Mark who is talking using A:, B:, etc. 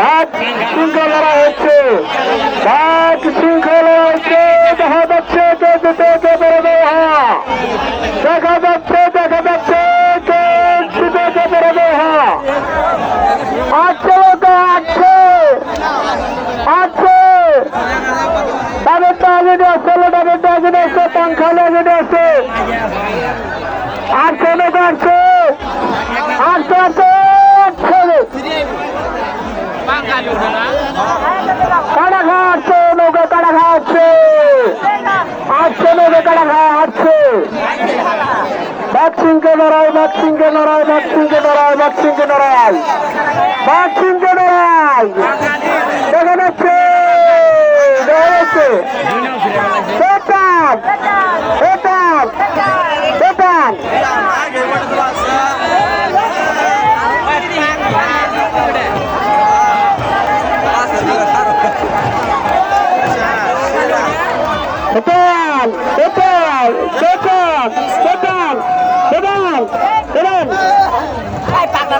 A: বাঘ শৃঙ্খলা হচ্ছে বাঘ শৃঙ্খলা হচ্ছে, দেখা যাচ্ছে, কে জিতে, কে বেরোবে দেখা যাচ্ছে দেখা যাচ্ছে, কে জিতে, কে বেরোবে আছে, তো আছে আছে। তাদেরটা আগে আছে তাদেরটা আগে আছে পাংখা লাগে আছে না আসছে ভ্যাকসিনকে লড়াই ভ্যাকসিনকে লড়াই ভ্যাকসিনকে লড়াই ভ্যাকসিনকে লড়াই ভ্যাকসিনকে লড়াই দেখা যাচ্ছে দেখা যাচ্ছে।
B: Pak,